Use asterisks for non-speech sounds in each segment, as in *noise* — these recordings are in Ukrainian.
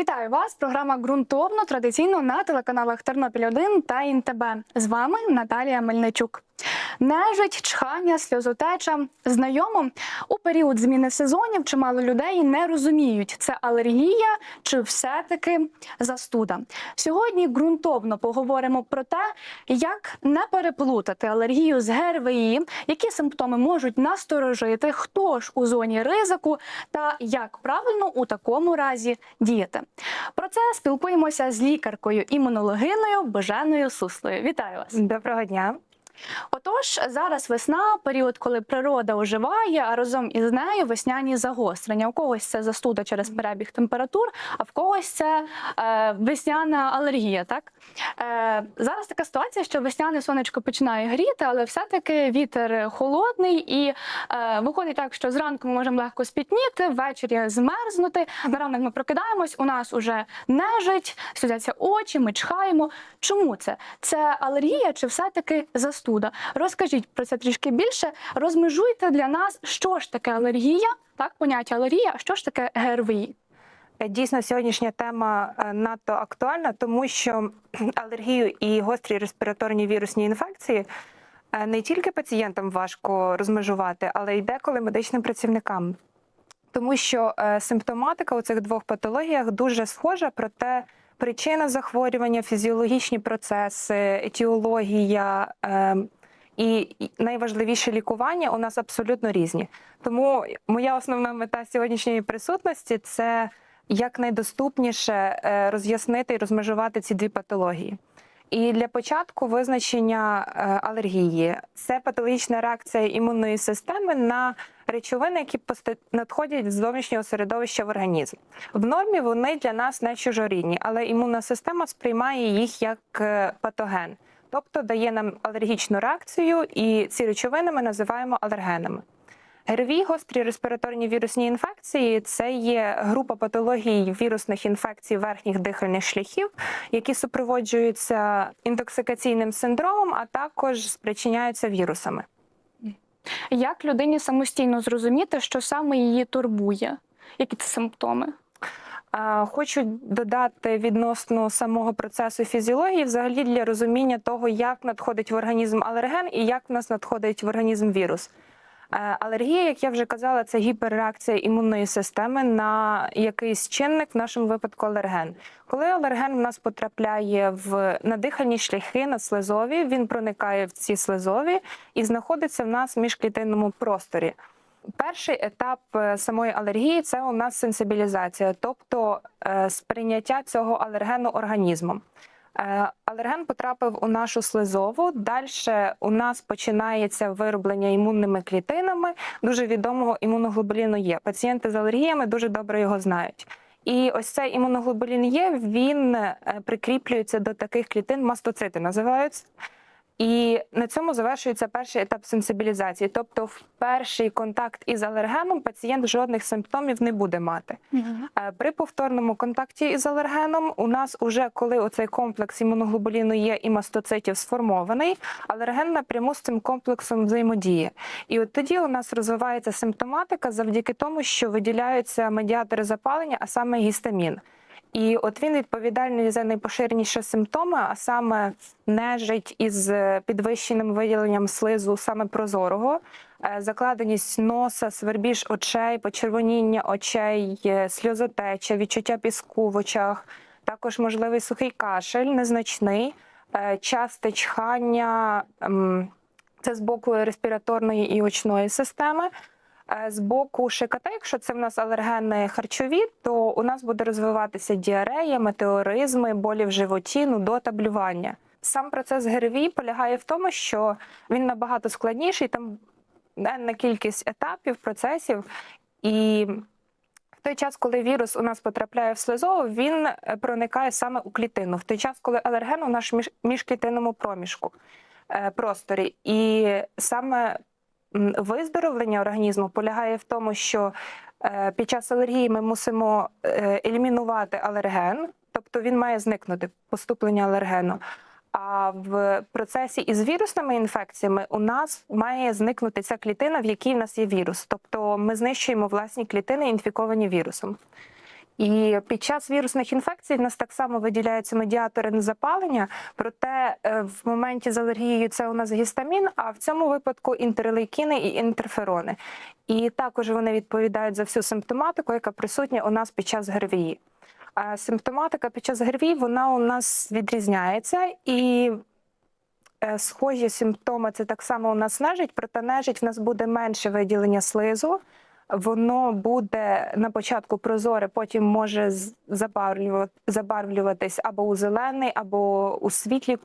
Вітаю вас! Програма ґрунтовно традиційно на телеканалах Тернопіль 1 та ІНТБ. З вами Наталія Мельничук. Нежить, чхання, сльозотеча. Знайомо у період зміни сезонів чимало людей не розуміють, це алергія чи все-таки застуда. Сьогодні ґрунтовно поговоримо про те, як не переплутати алергію з ГРВІ, які симптоми можуть насторожити, хто ж у зоні ризику та як правильно у такому разі діяти. Про це спілкуємося з лікаркою імунологиною Боженою Суслою. Вітаю вас! Доброго дня. Отож, зараз весна, період, коли природа оживає, а разом із нею весняні загострення. У когось це застуда через перебіг температур, а в когось це е, весняна алергія. Так е, зараз така ситуація, що весняне сонечко починає гріти, але все-таки вітер холодний і е, виходить так, що зранку ми можемо легко спітніти, ввечері змерзнути. На ранок ми прокидаємось, у нас уже нежить, сльозяться очі, ми чхаємо. Чому це? Це алергія чи все-таки застуда? Розкажіть про це трішки більше. Розмежуйте для нас, що ж таке алергія, так, поняття алергія, а що ж таке ГРВІ. Е, Дійсно, сьогоднішня тема е, надто актуальна, тому що *clears throat* алергію і гострі респіраторні вірусні інфекції е, не тільки пацієнтам важко розмежувати, але й деколи медичним працівникам. Тому що симптоматика у цих двох патологіях дуже схожа, проте причина захворювання, фізіологічні процеси, етіологія е, і найважливіше лікування у нас абсолютно різні. Тому моя основна мета сьогоднішньої присутності це якнайдоступніше е, роз'яснити і розмежувати ці дві патології. І для початку визначення е, алергії це патологічна реакція імунної системи на речовини, які надходять з зовнішнього середовища в організм. В нормі вони для нас не чужорідні, але імунна система сприймає їх як е, патоген, тобто дає нам алергічну реакцію, і ці речовини ми називаємо алергенами. ГРВІ, гострі респіраторні вірусні інфекції це є група патологій вірусних інфекцій верхніх дихальних шляхів, які супроводжуються інтоксикаційним синдромом, а також спричиняються вірусами. Як людині самостійно зрозуміти, що саме її турбує? Які це симптоми? Хочу додати відносно самого процесу фізіології, взагалі для розуміння того, як надходить в організм алерген і як в нас надходить в організм вірус. Е, Алергія, як я вже казала, це гіперреакція імунної системи на якийсь чинник, в нашому випадку алерген. Коли алерген в нас потрапляє в надихальні шляхи на слизові, він проникає в ці слизові і знаходиться в нас в міжклітинному просторі. Перший етап е, самої алергії це у нас сенсибілізація, тобто е, сприйняття цього алергену організмом. Е, Алерген потрапив у нашу слизову. Далі у нас починається вироблення імунними клітинами дуже відомого імуноглобуліну Є. Пацієнти з алергіями дуже добре його знають. І ось цей імуноглобулін Є, він е, прикріплюється до таких клітин, мастоцити називаються. І на цьому завершується перший етап сенсибілізації. Тобто, в перший контакт із алергеном пацієнт жодних симптомів не буде мати. Е, При повторному контакті із алергеном у нас уже коли оцей комплекс імуноглобуліну є і мастоцитів сформований, алерген напряму з цим комплексом взаємодіє. І от тоді у нас розвивається симптоматика завдяки тому, що виділяються медіатори запалення, а саме гістамін. І от він відповідальний за найпоширеніші симптоми, а саме нежить із е, підвищеним виділенням слизу саме прозорого, е, закладеність носа, свербіж очей, почервоніння очей, е, сльозотеча, відчуття піску в очах, також можливий сухий кашель, незначний, часте чхання. ем, Це з боку респіраторної і очної системи. Е, З боку ШКТ, якщо це в нас алергени харчові, то у нас буде розвиватися діарея, метеоризми, болі в животі, нудота, блювання. Сам процес ГРВІ полягає в тому, що він набагато складніший, там енна кількість етапів, процесів. І в той час, коли вірус у нас потрапляє в слизову, він е, проникає саме у клітину. В той час, коли алерген у наш між, міжклітинному проміжку е, просторі. І саме виздоровлення організму полягає в тому, що е, під час алергії ми мусимо е, елімінувати алерген, тобто він має зникнути поступлення алергену. А в процесі із вірусними інфекціями у нас має зникнути ця клітина, в якій в нас є вірус. Тобто ми знищуємо власні клітини, інфіковані вірусом. І під час вірусних інфекцій в нас так само виділяються медіатори запалення, проте е, в моменті з алергією це у нас гістамін, а в цьому випадку інтерлейкіни і інтерферони. І також вони відповідають за всю симптоматику, яка присутня у нас під час ГРВІ. А симптоматика під час ГРВІ вона у нас відрізняється і. е, Схожі симптоми це так само у нас нежить, проте нежить в нас буде менше виділення слизу. Воно буде на початку прозоре, потім може забарвлюватись або у зелений, або у світлі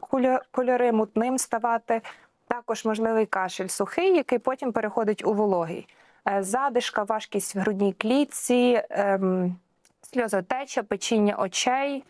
кольори, мутним ставати. Також можливий кашель сухий, який потім переходить у вологий. Е, Задишка, важкість в грудній клітці, ем, сльозотеча, печіння очей,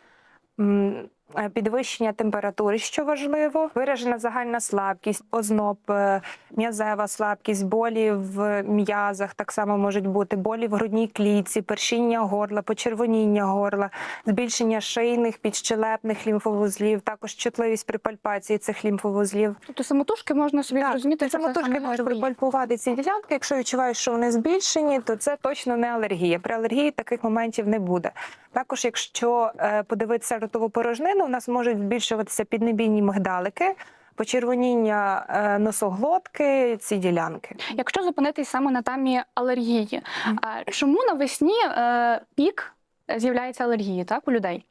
підвищення температури, що важливо, виражена загальна слабкість, озноб, е, м'язева слабкість, болі в м'язах так само можуть бути, болі в грудній клітці, першіння горла, почервоніння горла, збільшення шийних, підщелепних лімфовузлів, також чутливість при пальпації цих лімфовузлів. Тобто самотужки можна собі Так, зрозуміти, Самотужки можуть припальпувати ці ділянки. Якщо відчуваєш, що вони збільшені, то це точно не алергія. При алергії таких моментів не буде. Також, якщо е, подивитися ротову порожнину, у нас можуть збільшуватися піднебійні мигдалики, почервоніння е, носоглотки, ці ділянки. Якщо зупинитись саме на темі алергії, а чому навесні е, пік з'являється алергії так, у людей?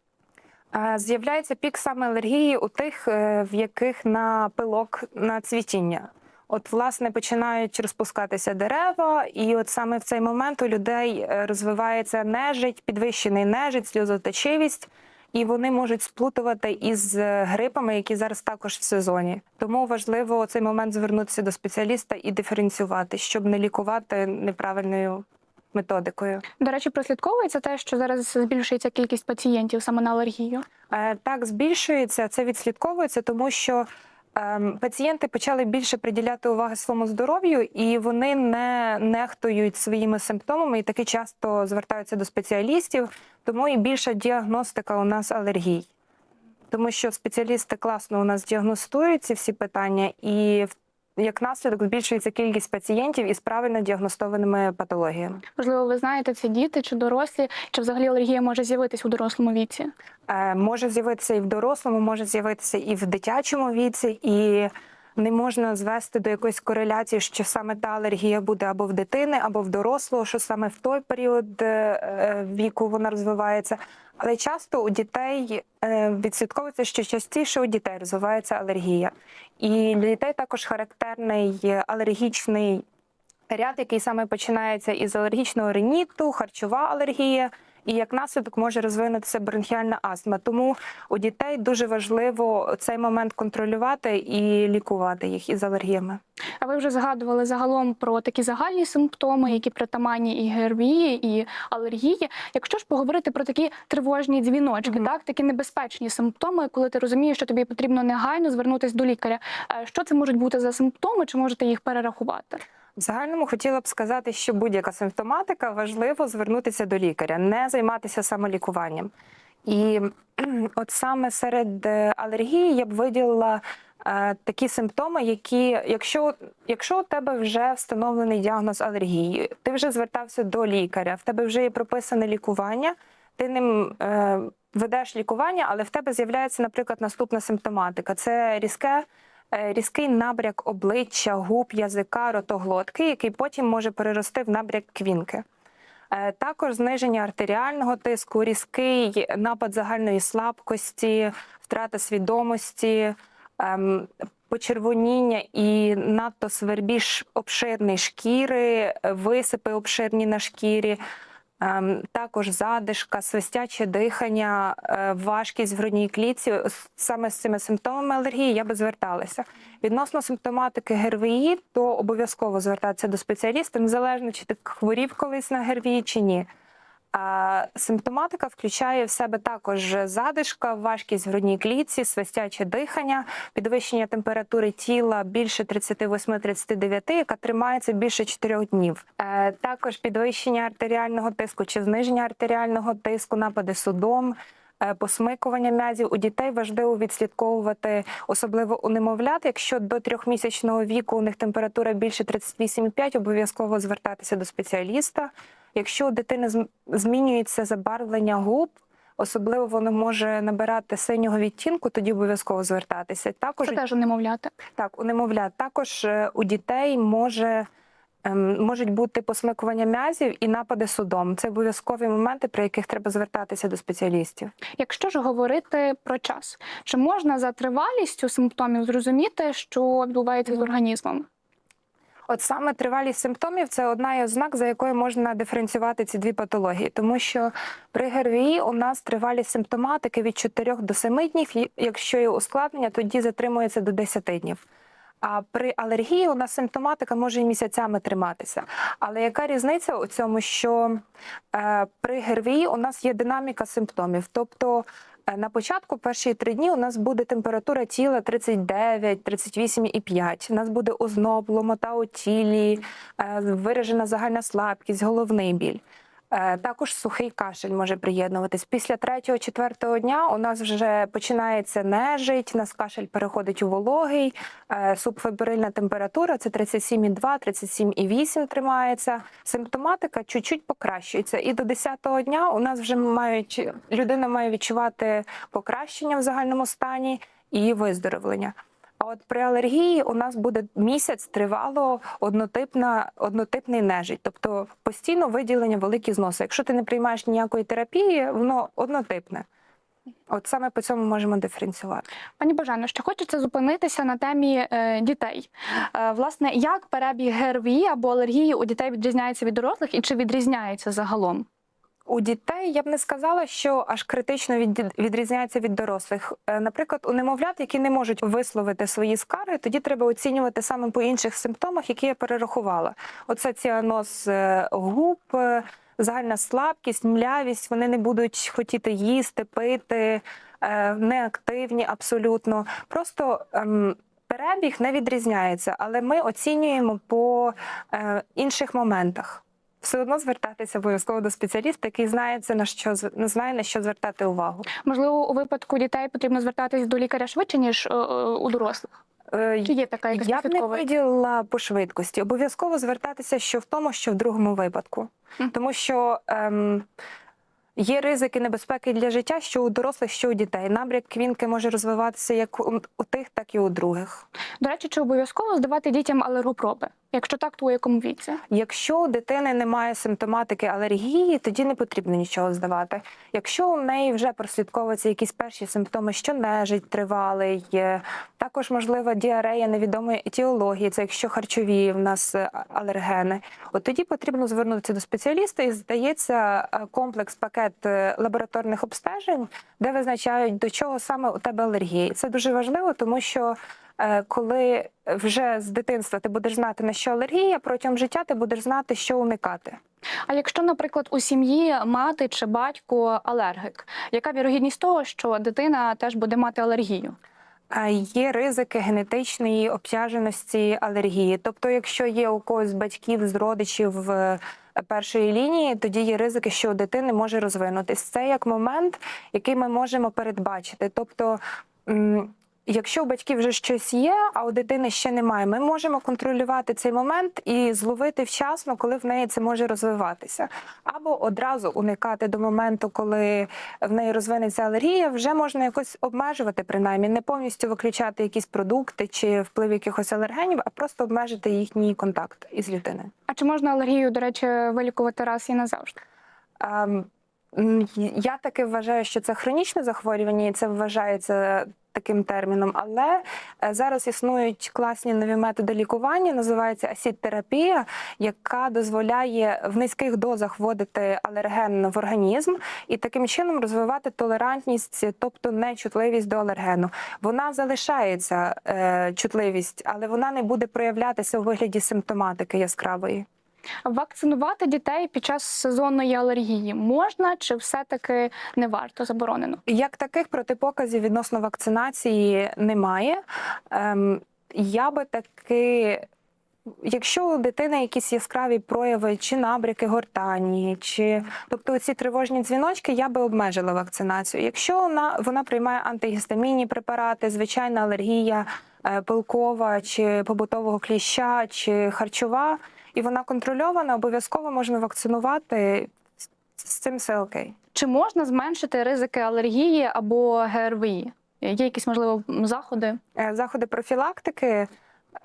Е, З'являється пік саме алергії у тих, в яких на пилок на цвітіння. От, власне, починають розпускатися дерева, і от саме в цей момент у людей розвивається нежить, підвищений нежить, сльозоточивість, і вони можуть сплутувати із е, грипами, які зараз також в сезоні. Тому важливо цей момент звернутися до спеціаліста і диференціювати, щоб не лікувати неправильною методикою. До речі, прослідковується те, що зараз збільшується кількість пацієнтів саме на алергію. Е, Так, збільшується, це відслідковується, тому що пацієнти почали більше приділяти уваги своєму здоров'ю, і вони не нехтують своїми симптомами і таки часто звертаються до спеціалістів, тому і більша діагностика у нас алергій. Тому що спеціалісти класно у нас діагностують ці всі питання, і в- як наслідок збільшується кількість пацієнтів із правильно діагностованими патологіями. Можливо, ви знаєте, це діти чи дорослі, чи взагалі алергія може з'явитись у дорослому віці? Е, може з'явитися і в дорослому, може з'явитися і в дитячому віці, і не можна звести до якоїсь кореляції, що саме та алергія буде або в дитини, або в дорослого, що саме в той період е, е, віку вона розвивається. Але часто у дітей е, відслідковується, що частіше у дітей розвивається алергія. І для дітей також характерний алергічний ряд, який саме починається із алергічного риніту, харчова алергія, і як наслідок може розвинутися бронхіальна астма. Тому у дітей дуже важливо цей момент контролювати і лікувати їх із алергіями. А ви вже згадували загалом про такі загальні симптоми, які притаманні і ГРВІ, і алергії. Якщо ж поговорити про такі тривожні дзвіночки, Мгм. так такі небезпечні симптоми, коли ти розумієш, що тобі потрібно негайно звернутися до лікаря. Е, Що це можуть бути за симптоми? Чи можете їх перерахувати? В загальному хотіла б сказати, що будь-яка симптоматика важливо звернутися до лікаря, не займатися самолікуванням. І от саме серед е, алергії я б виділила е, такі симптоми, які, якщо, якщо у тебе вже встановлений діагноз алергії, ти вже звертався до лікаря, в тебе вже є прописане лікування, ти ним е, ведеш лікування, але в тебе з'являється, наприклад, наступна симптоматика: це різке різкий набряк обличчя, губ, язика, ротоглотки, який потім може перерости в набряк квінки. Е, Також зниження артеріального тиску, різкий напад загальної слабкості, втрата свідомості, ем, почервоніння і надто свербіж обширний шкіри, е, висипи обширні на шкірі. Ем, Також задишка, свистяче дихання, е, важкість в грудній клітці. Саме з цими симптомами алергії я би зверталася. Відносно симптоматики ГРВІ, то обов'язково звертатися до спеціаліста, незалежно чи ти хворів колись на ГРВІ чи ні. Симптоматика включає в себе також задишка, важкість в грудній клітці, свистяче дихання, підвищення температури тіла більше 38-39, яка тримається більше 4 днів. Е, також підвищення артеріального тиску чи зниження артеріального тиску, напади судом. Е, посмикування м'язів. У дітей важливо відслідковувати, особливо у немовлят. Якщо до трьохмісячного віку у них температура більше 38,5, обов'язково звертатися до спеціаліста. Якщо у дитини змінюється забарвлення губ, особливо воно може набирати синього відтінку, тоді обов'язково звертатися. Також Це теж у немовляти. так, у немовлят також е, у дітей може. Ем, Можуть бути посмикування м'язів і напади судом. Це обов'язкові моменти, при яких треба звертатися до спеціалістів. Якщо ж говорити про час, чи можна за тривалістю симптомів зрозуміти, що відбувається з організмом? От саме тривалість симптомів це одна із ознак, за якою можна диференціювати ці дві патології, тому що при ГРВІ у нас тривалість симптоматики від 4 до 7 днів. Якщо є ускладнення, тоді затримується до 10 днів. А при алергії у нас симптоматика може і місяцями триматися. Але яка різниця у цьому, що е, при ГРВІ у нас є динаміка симптомів? Тобто е, на початку перші три дні у нас буде температура тіла 39, 38,5. У нас буде озноб, ломота у тілі, е, виражена загальна слабкість, головний біль. Е, Також сухий кашель може приєднуватись. Після третього, четвертого дня у нас вже починається нежить, у нас кашель переходить у вологий, е, субфебрильна температура це 37,2, 37,8 тримається. Симптоматика чуть-чуть покращується. І до 10-го дня у нас вже мають людина має відчувати покращення в загальному стані і виздоровлення. А от при алергії у нас буде місяць тривало однотипна, однотипний нежить, тобто постійно виділення великі зноси. Якщо ти не приймаєш ніякої терапії, воно однотипне. От саме по цьому можемо диференціювати. Пані Божено, ще хочеться зупинитися на темі е, дітей. Е, власне, як перебіг ГРВІ або алергії у дітей відрізняється від дорослих і чи відрізняється загалом? У дітей я б не сказала, що аж критично від, відрізняється від дорослих. Е, Наприклад, у немовлят, які не можуть висловити свої скарги, тоді треба оцінювати саме по інших симптомах, які я перерахувала. Оце ціаноз е, губ, е, загальна слабкість, млявість. Вони не будуть хотіти їсти, пити, неактивні абсолютно. Просто ем, перебіг не відрізняється, але ми оцінюємо по інших моментах все одно звертатися обов'язково до спеціаліста, який знає це на що з- знає на що звертати увагу. Можливо, у випадку дітей потрібно звертатись до лікаря швидше, ніж е, е, у дорослих? Е, Чи є така якась Я б не виділила по швидкості. Обов'язково звертатися що в тому, що в другому випадку, тому що. Ем, Є ризики небезпеки для життя, що у дорослих, що у дітей. Набряк квінки може розвиватися як у тих, так і у других. До речі, чи обов'язково здавати дітям алергопроби? Якщо так, то у якому віці? Якщо у дитини немає симптоматики алергії, тоді не потрібно нічого здавати. Якщо у неї вже прослідковуються якісь перші симптоми, що нежить тривалий, також можлива діарея невідомої етіології, це якщо харчові в нас е, алергени, от тоді потрібно звернутися до спеціаліста і здається е, комплекс пакет е, лабораторних обстежень, де визначають до чого саме у тебе алергія. І Це дуже важливо, тому що е, коли вже з дитинства ти будеш знати на що алергія, протягом життя ти будеш знати, що уникати. А якщо, наприклад, у сім'ї мати чи батько алергік, яка вірогідність того, що дитина теж буде мати алергію? Є ризики генетичної обтяженості алергії. Тобто, якщо є у когось з батьків, з родичів е, першої лінії, тоді є ризики, що у дитини може розвинутись. Це як момент, який ми можемо передбачити. Тобто, якщо у батьків вже щось є, а у дитини ще немає, ми можемо контролювати цей момент і зловити вчасно, коли в неї це може розвиватися, або одразу уникати до моменту, коли в неї розвинеться алергія, вже можна якось обмежувати, принаймні, не повністю виключати якісь продукти чи вплив якихось алергенів, а просто обмежити їхній контакт із людиною. А чи можна алергію, до речі, вилікувати раз і назавжди? Ем, Я таки вважаю, що це хронічне захворювання, і це вважається таким терміном. Але е, зараз існують класні нові методи лікування, називається асід-терапія, яка дозволяє в низьких дозах вводити алерген в організм і таким чином розвивати толерантність, тобто нечутливість до алергену. Вона залишається е, чутливість, але вона не буде проявлятися у вигляді симптоматики яскравої. Вакцинувати дітей під час сезонної алергії можна чи все-таки не варто заборонено? Як таких протипоказів відносно вакцинації немає. Ем, я би таки Якщо у дитини якісь яскраві прояви, чи набряки гортані, чи тобто ці тривожні дзвіночки, я би обмежила вакцинацію. Якщо вона, вона приймає антигістамінні препарати, звичайна алергія е, пилкова чи побутового кліща, чи харчова, і вона контрольована, обов'язково можна вакцинувати. З цим все окей. Чи можна зменшити ризики алергії або ГРВІ? Є якісь можливо заходи? Е, Заходи профілактики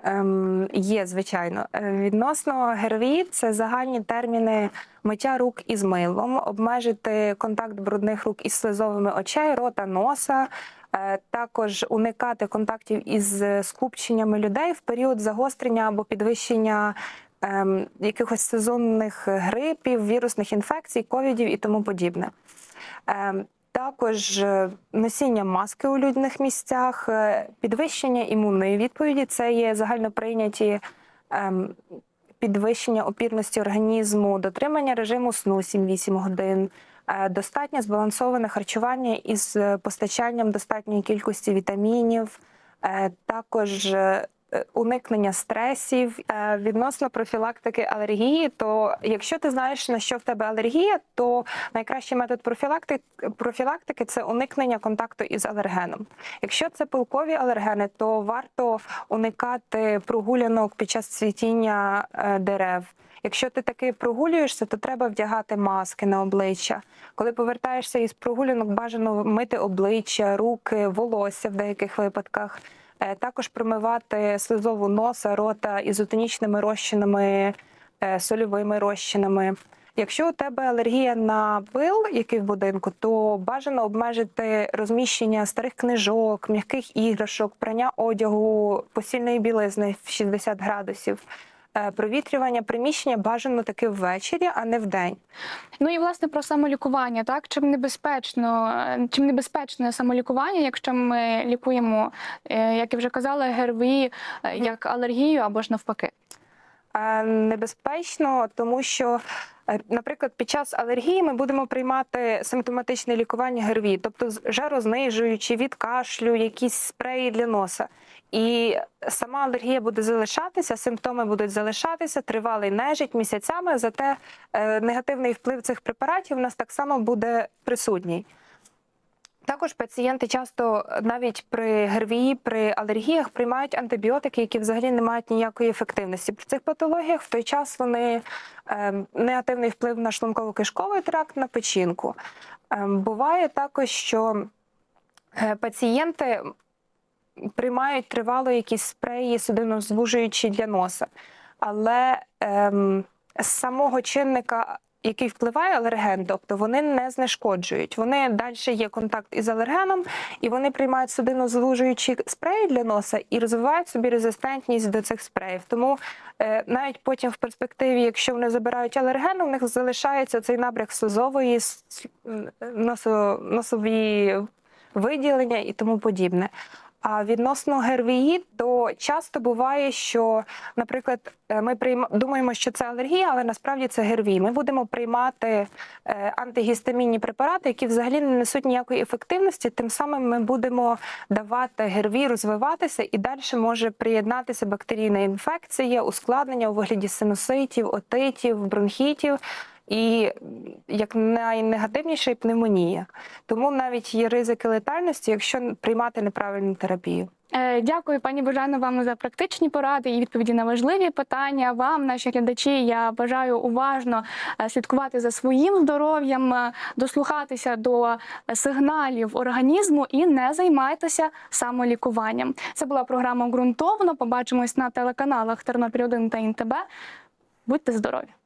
ем, є, звичайно. Е, Відносно ГРВІ – це загальні терміни миття рук із милом, обмежити контакт брудних рук із слизовими очей, рота, носа. е, Також уникати контактів із скупченнями людей в період загострення або підвищення ем, якихось сезонних грипів, вірусних інфекцій, ковідів і тому подібне. Ем, Також е, носіння маски у людних місцях, е, підвищення імунної відповіді це є загально прийняті ем, підвищення опірності організму, дотримання режиму сну 7-8 годин, е, достатньо збалансоване харчування із постачанням достатньої кількості вітамінів, також уникнення стресів Е, відносно профілактики алергії. То якщо ти знаєш на що в тебе алергія, то найкращий метод профілактики, профілактики це уникнення контакту із алергеном. Якщо це пилкові алергени, то варто уникати прогулянок під час цвітіння е, дерев. Якщо ти таки прогулюєшся, то треба вдягати маски на обличчя. Коли повертаєшся із прогулянок, бажано мити обличчя, руки, волосся в деяких випадках. Е, Також промивати слизову носа, рота ізотонічними розчинами, е, сольовими розчинами. Якщо у тебе алергія на пил, який в будинку, то бажано обмежити розміщення старих книжок, м'яких іграшок, прання одягу, постільної білизни в 60 градусів. Е, Провітрювання приміщення бажано таки ввечері, а не вдень. Ну і власне про самолікування, так чим небезпечно, е, чим небезпечне самолікування, якщо ми лікуємо, е, як я вже казала, ГРВІ як алергію або ж навпаки. Е, Небезпечно, тому що, е, наприклад, під час алергії ми будемо приймати симптоматичне лікування ГРВІ, тобто жарознижуючі, від кашлю, якісь спреї для носа. І сама алергія буде залишатися, симптоми будуть залишатися, тривалий нежить місяцями. Зате е, негативний вплив цих препаратів у нас так само буде присутній. Також пацієнти часто навіть при ГРВІ, при алергіях приймають антибіотики, які взагалі не мають ніякої ефективності. При цих патологіях в той час вони е, негативний вплив на шлунково-кишковий тракт, на печінку. Е, буває також, що е, пацієнти приймають тривало якісь спреї судинозвужуючі для носа, але ем, з самого чинника який впливає алерген, тобто вони не знешкоджують. Вони далі є контакт із алергеном, і вони приймають судинозвужуючі спреї для носа і розвивають собі резистентність до цих спреїв. Тому е, навіть потім в перспективі, якщо вони забирають алерген, у них залишається цей набряк слизової с- носо, носові виділення і тому подібне. А відносно ГРВІ, то часто буває, що, наприклад, е, ми прийма... думаємо, що це алергія, але насправді це ГРВІ. Ми будемо приймати е, антигістамінні препарати, які взагалі не несуть ніякої ефективності. Тим самим ми будемо давати ГРВІ розвиватися, і далі може приєднатися бактерійна інфекція, ускладнення у вигляді синуситів, отитів, бронхітів. І як найнегативніша пневмонія. Тому навіть є ризики летальності, якщо приймати неправильну терапію. Е, Дякую, пані Божано, вам за практичні поради і відповіді на важливі питання. Вам, наші глядачі, я бажаю уважно е, слідкувати за своїм здоров'ям, е, дослухатися до сигналів організму і не займайтеся самолікуванням. Це була програма ґрунтовно. Побачимось на телеканалах Тернопіль 1 та ІНТБ. Будьте здорові!